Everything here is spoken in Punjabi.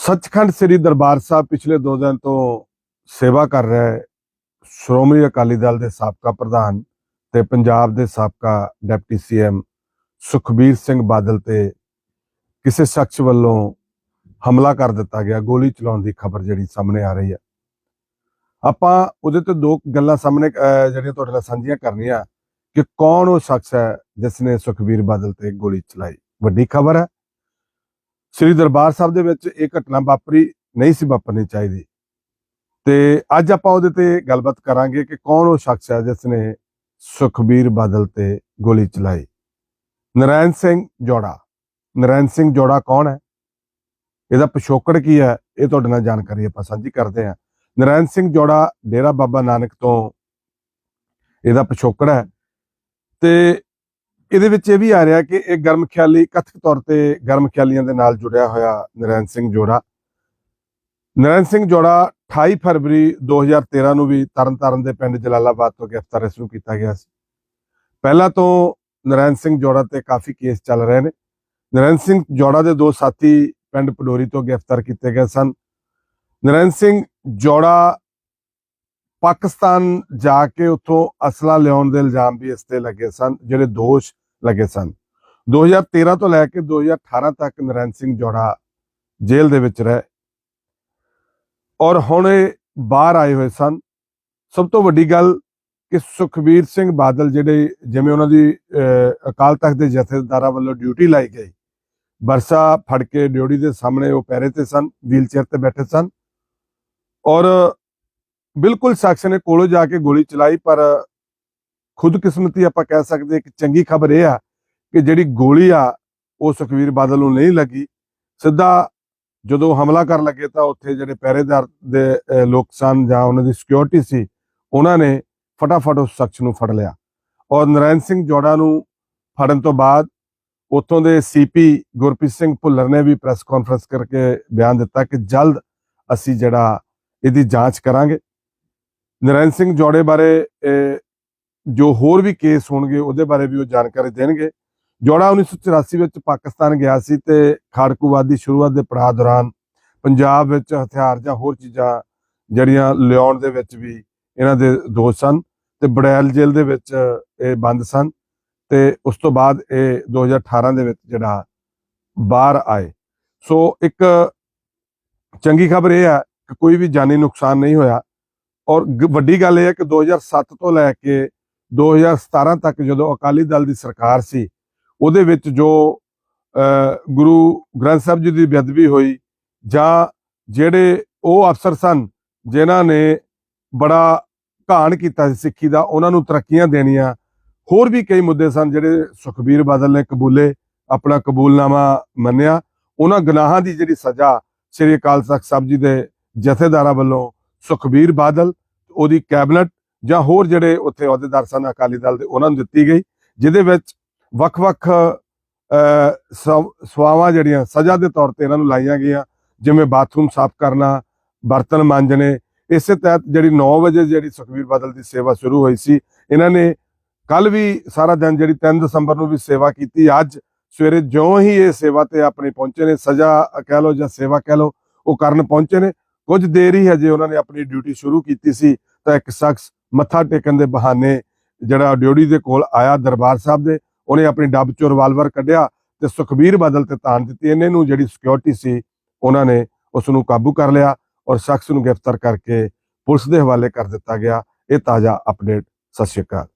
ਸੱਚਖੰਡ ਸ੍ਰੀ ਦਰਬਾਰ ਸਾਹਿਬ ਪਿਛਲੇ 2 ਦਿਨ ਤੋਂ ਸੇਵਾ ਕਰ ਰਿਹਾ ਹੈ। ਸ਼੍ਰੋਮਣੀ ਅਕਾਲੀ ਦਲ ਦੇ ਸਾਬਕਾ ਪ੍ਰਧਾਨ ਤੇ ਪੰਜਾਬ ਦੇ ਸਾਬਕਾ ਡਿਪਟੀ ਸੀਐਮ ਸੁਖਬੀਰ ਸਿੰਘ ਬਾਦਲ ਤੇ ਕਿਸੇ ਸ਼ਖਸ ਵੱਲੋਂ ਹਮਲਾ ਕਰ ਦਿੱਤਾ ਗਿਆ। ਗੋਲੀ ਚਲਾਉਣ ਦੀ ਖਬਰ ਜਿਹੜੀ ਸਾਹਮਣੇ ਆ ਰਹੀ ਹੈ। ਆਪਾਂ ਉਹਦੇ ਤੇ ਦੋ ਗੱਲਾਂ ਸਾਹਮਣੇ ਜਿਹੜੀਆਂ ਤੁਹਾਡੇ ਨਾਲ ਸਾਂਝੀਆਂ ਕਰਨੀਆਂ ਕਿ ਕੌਣ ਉਹ ਸ਼ਖਸ ਹੈ ਜਿਸ ਨੇ ਸੁਖਬੀਰ ਬਾਦਲ ਤੇ ਗੋਲੀ ਚਲਾਈ। ਵੱਡੀ ਖਬਰ ਹੈ। ਸ੍ਰੀ ਦਰਬਾਰ ਸਾਹਿਬ ਦੇ ਵਿੱਚ ਇਹ ਘਟਨਾ ਵਾਪਰੀ, ਨਹੀਂ ਸੀ ਵਾਪਰਨੀ ਚਾਹੀਦੀ। ਤੇ ਅੱਜ ਆਪਾਂ ਉਹਦੇ ਤੇ ਗੱਲਬਾਤ ਕਰਾਂਗੇ ਕਿ ਕੌਣ ਉਹ ਸ਼ਖਸ ਹੈ ਜਿਸ ਨੇ ਸੁਖਬੀਰ ਬਾਦਲ ਤੇ ਗੋਲੀ ਚਲਾਈ। ਨਰਾਇਣ ਸਿੰਘ ਜੋੜਾ। ਨਰੈਣ ਸਿੰਘ ਜੋੜਾ ਕੌਣ ਹੈ? ਇਹਦਾ ਪਿਛੋਕੜ ਕੀ ਹੈ? ਇਹ ਤੁਹਾਡੇ ਨਾਲ ਜਾਣਕਾਰੀ ਆਪਾਂ ਸਾਂਝੀ ਕਰਦੇ ਹਾਂ। ਨਰਾਇਣ ਸਿੰਘ ਜੋੜਾ ਡੇਰਾ ਬਾਬਾ ਨਾਨਕ ਤੋਂ ਇਹਦਾ ਪਿਛੋਕੜ ਹੈ। ਤੇ ਇਹਦੇ ਵਿੱਚ ਇਹ ਵੀ ਆ ਰਿਹਾ ਕਿ ਇਹ ਗਰਮ ਖਿਆਲੀ ਕਥਕ ਤੌਰ ਤੇ ਗਰਮ ਖਿਆਲੀਆਂ ਦੇ ਨਾਲ ਜੁੜਿਆ ਹੋਇਆ ਨਰੈਣ ਸਿੰਘ ਜੋੜਾ। ਨਰੈਣ ਸਿੰਘ ਜੋੜਾ 28 ਫਰਵਰੀ 2013 ਨੂੰ ਵੀ ਤਰਨਤਾਰਨ ਦੇ ਪਿੰਡ ਜਲਾਲਾਬਾਦ ਤੋਂ ਗ੍ਰਿਫਤਾਰ ਇਸ ਨੂੰ ਕੀਤਾ ਗਿਆ ਸੀ। ਪਹਿਲਾਂ ਤੋਂ ਨਰੈਣ ਸਿੰਘ ਜੋੜਾ ਤੇ ਕਾਫੀ ਕੇਸ ਚੱਲ ਰਹੇ ਨੇ। ਨਰੈਣ ਸਿੰਘ ਜੋੜਾ ਦੇ ਦੋ ਸਾਥੀ ਪਿੰਡ ਪਡੋਰੀ ਤੋਂ ਗ੍ਰਿਫਤਾਰ ਕੀਤੇ ਗਏ ਸਨ। ਨਰੈਣ ਸਿੰਘ ਜੋੜਾ ਪਾਕਿਸਤਾਨ ਜਾ ਕੇ ਉੱਥੋਂ ਅਸਲਾ ਲਿਆਉਣ ਦੇ ਇਲਜ਼ਾਮ ਵੀ ਇਸ ਤੇ ਲੱਗੇ ਸਨ, ਜਿਹੜੇ ਦੋਸ਼ ਲੱਗੇ ਸਨ। 2013 ਤੋਂ ਲੈ ਕੇ 2018 ਤੱਕ ਨਰੈਣ ਸਿੰਘ ਜੋੜਾ ਜੇਲ੍ਹ ਦੇ ਵਿੱਚ ਰਹੇ ਔਰ ਹੁਣ ਬਾਹਰ ਆਏ ਹੋਏ ਸਨ। ਸਭ ਤੋਂ ਵੱਡੀ ਗੱਲ ਕਿ ਸੁਖਬੀਰ ਸਿੰਘ ਬਾਦਲ ਜਿਹੜੇ ਜਿਵੇਂ ਉਹਨਾਂ ਦੀ ਅਹ, ਅਕਾਲ ਤਖਤ ਦੇ ਜਥੇਦਾਰਾਂ ਵੱਲੋਂ ਡਿਊਟੀ ਲਾਈ ਗਈ ਬਰਸਾ ਫੜ ਕੇ ਡਿਊਟੀ ਦੇ ਸਾਹਮਣੇ ਉਹ ਪੈਰੇ ਤੇ ਸਨ ਵੀਲਚੇਅਰ ਤੇ ਬੈਠੇ ਸਨ। ਔਰ ਬਿਲਕੁਲ ਸ਼ਖਸ ਨੇ ਕੋਲੋਂ ਜਾ ਕੇ ਗੋਲੀ ਚਲਾਈ ਪਰ ਖੁਦਕਿਸਮਤੀ ਆਪਾਂ ਕਹਿ ਸਕਦੇ ਇੱਕ ਚੰਗੀ ਖਬਰ ਇਹ ਆ ਕਿ ਜਿਹੜੀ ਗੋਲੀ ਆ, ਉਹ ਸੁਖਵੀਰ ਬਾਦਲ ਨੂੰ ਨਹੀਂ ਲੱਗੀ। ਸਿੱਧਾ ਜਦੋਂ ਹਮਲਾ ਕਰਨ ਲੱਗੇ ਤਾਂ ਉੱਥੇ ਜਿਹੜੇ ਪਹਿਰੇਦਾਰ ਦੇ ਲੋਕ ਸਨ ਜਾਂ ਉਹਨਾਂ ਦੀ ਸਿਕਿਉਰਿਟੀ ਸੀ, ਉਹਨਾਂ ਨੇ ਫਟਾਫਟ ਉਸ ਸ਼ਖਸ ਨੂੰ ਫੜ ਲਿਆ। ਔਰ ਨਰੈਣ ਸਿੰਘ ਜੋੜਾ ਨੂੰ ਫੜਨ ਤੋਂ ਬਾਅਦ ਉੱਥੋਂ ਦੇ ਸੀਪੀ ਗੁਰਪ੍ਰੀਤ ਸਿੰਘ ਭੁੱਲਰ ਨੇ ਵੀ ਪ੍ਰੈਸ ਕਾਨਫਰੰਸ ਕਰਕੇ ਬਿਆਨ ਦਿੱਤਾ ਕਿ ਜਲਦ ਅਸੀਂ ਜਿਹੜਾ, ਇਹਦੀ ਜਾਂਚ ਕਰਾਂਗੇ। ਨਰੈਣ ਸਿੰਘ ਜੋੜੇ ਬਾਰੇ ਜੋ ਹੋਰ ਵੀ ਕੇਸ ਹੋਣਗੇ, ਉਹਦੇ ਬਾਰੇ ਵੀ ਉਹ ਜਾਣਕਾਰੀ ਦੇਣਗੇ। ਜੋੜਾ 1984 ਵਿੱਚ ਪਾਕਿਸਤਾਨ ਗਿਆ ਸੀ ਤੇ ਖਾੜਕੂਵਾਦ ਦੀ ਸ਼ੁਰੂਆਤ ਦੇ ਪੜਾਅ ਦੌਰਾਨ ਪੰਜਾਬ ਵਿੱਚ ਹਥਿਆਰ ਜਾਂ ਹੋਰ ਚੀਜ਼ਾਂ ਜਿਹੜੀਆਂ ਲਿਆਉਣ ਦੇ ਵਿੱਚ ਵੀ ਇਹਨਾਂ ਦੇ ਦੋਸ਼ ਸਨ ਤੇ ਬੜੈਲ ਜੇਲ੍ਹ ਦੇ ਵਿੱਚ ਇਹ ਬੰਦ ਸਨ ਤੇ ਉਸ ਤੋਂ ਬਾਅਦ ਇਹ 2018 ਦੇ ਵਿੱਚ ਜਿਹੜਾ ਬਾਹਰ ਆਏ। ਸੋ ਇੱਕ ਚੰਗੀ ਖਬਰ ਇਹ ਹੈ ਕਿ ਕੋਈ ਵੀ ਜਾਨੀ ਨੁਕਸਾਨ ਨਹੀਂ ਹੋਇਆ ਔਰ ਵੱਡੀ ਗੱਲ ਇਹ ਹੈ ਕਿ 2007 ਤੋਂ ਲੈ ਕੇ 2017 ਤੱਕ ਜਦੋਂ ਅਕਾਲੀ ਦਲ ਦੀ ਸਰਕਾਰ ਸੀ, ਉਹਦੇ ਵਿੱਚ ਜੋ ਗੁਰੂ ਗ੍ਰੰਥ ਸਾਹਿਬ ਜੀ ਦੀ ਬੇਅਦਬੀ ਹੋਈ, ਜਾਂ ਜਿਹੜੇ ਉਹ ਅਫਸਰ ਸਨ ਜਿਨ੍ਹਾਂ ਨੇ ਬੜਾ ਘਾਣ ਕੀਤਾ ਸੀ ਸਿੱਖੀ ਦਾ, ਉਹਨਾਂ ਨੂੰ ਤਰੱਕੀਆਂ ਦੇਣੀਆਂ, ਹੋਰ ਵੀ ਕਈ ਮੁੱਦੇ ਸਨ ਜਿਹੜੇ ਸੁਖਬੀਰ ਬਾਦਲ ਨੇ ਕਬੂਲੇ, ਆਪਣਾ ਕਬੂਲਨਾਮਾ ਮੰਨਿਆ। ਉਹਨਾਂ ਗੁਨਾਹਾਂ ਦੀ ਜਿਹੜੀ ਸਜ਼ਾ ਸ੍ਰੀ ਅਕਾਲ ਤਖਤ ਸਾਹਿਬ ਜੀ ਦੇ ਜਥੇਦਾਰਾਂ ਵੱਲੋਂ ਸੁਖਬੀਰ ਬਾਦਲ, ਉਹਦੀ ਕੈਬਨਿਟ ਜਾਂ ਹੋਰ ਜਿਹੜੇ ਉੱਥੇ ਅਹੁਦੇਦਾਰ ਸਨ ਅਕਾਲੀ ਦਲ ਦੇ ਉਹਨਾਂ ਨੂੰ ਦਿੱਤੀ ਗਈ ਜਿਹਦੇ ਵਿੱਚ ਵੱਖ-ਵੱਖ ਅਹ, ਸਵਾਵਾਂ ਜਿਹੜੀਆਂ ਸਜ਼ਾ ਦੇ ਤੌਰ ਤੇ ਇਹਨਾਂ ਨੂੰ ਲਾਈਆਂ ਗਈਆਂ ਜਿਵੇਂ ਬਾਥਰੂਮ ਸਾਫ਼ ਕਰਨਾ ਬਰਤਨ ਮਾਂਜਣੇ ਇਸੇ ਤਹਿਤ ਜਿਹੜੀ 9 ਵਜੇ ਜਿਹੜੀ ਸੁਖਬੀਰ ਬਾਦਲ ਦੀ ਸੇਵਾ ਸ਼ੁਰੂ ਹੋਈ ਸੀ ਇਹਨਾਂ ਨੇ ਕੱਲ ਵੀ ਸਾਰਾ ਦਿਨ ਜਿਹੜੀ 3 ਦਸੰਬਰ ਨੂੰ ਵੀ ਸੇਵਾ ਕੀਤੀ ਅੱਜ ਸਵੇਰੇ ਜਿਉਂ ਹੀ ਇਹ ਸੇਵਾ ਤੇ ਆਪਣੇ ਪਹੁੰਚੇ ਨੇ ਸਜ਼ਾ ਕਹਿ ਲਓ ਜਾਂ ਸੇਵਾ ਕਹਿ ਲਓ ਉਹ ਕਰਨ ਪਹੁੰਚੇ ਨੇ ਕੁਝ ਦੇਰ ਹੀ ਹਜੇ ਉਹਨਾਂ ਨੇ ਆਪਣੀ ਡਿਊਟੀ ਸ਼ੁਰੂ ਕੀਤੀ ਸੀ ਤਾਂ ਇੱਕ ਸ਼ਖਸ ਮੱਥਾ ਟੇਕਣ ਦੇ ਬਹਾਨੇ ਜਿਹੜਾ ਡਿਊਟੀ ਦੇ ਕੋਲ ਆਇਆ ਦਰਬਾਰ ਸਾਹਿਬ ਦੇ, ਉਹਨੇ ਆਪਣੀ ਡੱਬ ਚੋਂ ਰਿਵਾਲਵਰ ਕੱਢਿਆ ਤੇ ਸੁਖਬੀਰ ਬਾਦਲ ਤੇ ਤਾਨ ਦਿੱਤੀ। ਇਹਨੇ ਨੂੰ ਜਿਹੜੀ ਸਿਕਿਉਰਿਟੀ ਸੀ, ਉਹਨਾਂ ਨੇ ਉਸ ਨੂੰ ਕਾਬੂ ਕਰ ਲਿਆ ਔਰ ਸ਼ਖਸ ਨੂੰ ਗ੍ਰਿਫਤਾਰ ਕਰਕੇ ਪੁਲਿਸ ਦੇ ਹਵਾਲੇ ਕਰ ਦਿੱਤਾ ਗਿਆ। ਇਹ ਤਾਜ਼ਾ ਅਪਡੇਟ ਸਤਿ ਸ਼੍ਰੀ ਅਕਾਲ।